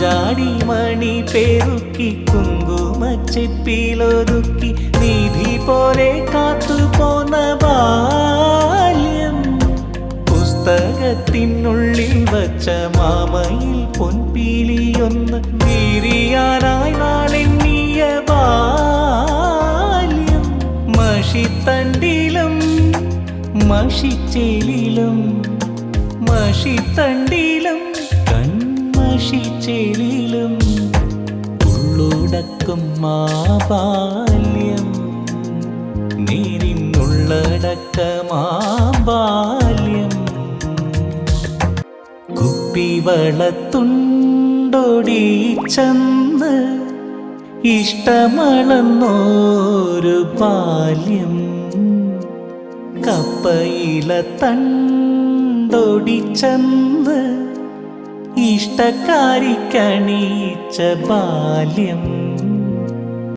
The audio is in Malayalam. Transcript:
മഞ്ചാടി മണി പെരുക്കി കുങ്കുമച്ചെപ്പിലൊതുക്കി നിധി പോലെ കാത്തു പോന്ന ബാല്യം. പുസ്തകത്തിനുള്ളിൽ വച്ച മാമയിൽ പൊൻപീലിയൊന്ന് വീരിയാനായി നാളെണ്ണിയ ബാല്യം. മഷിത്തണ്ടിലും മഷിച്ചേലിലും മഷിത്തണ്ടിലും കൺമഷിച്ചേലിലും ഉള്ളടക്കം മാബാല്യം. നീരിന്നുള്ളടക്കമാബാല്യം ബാല്യം കുപ്പിവളത്തുണ്ടൊടി ചന്ന് ഇഷ്ടമളന്നോരു ബാല്യം. കപ്പയില തണ്ടൊടിച്ചന്ന് ഇഷ്ടക്കാരിക്കണീച്ച ബാല്യം.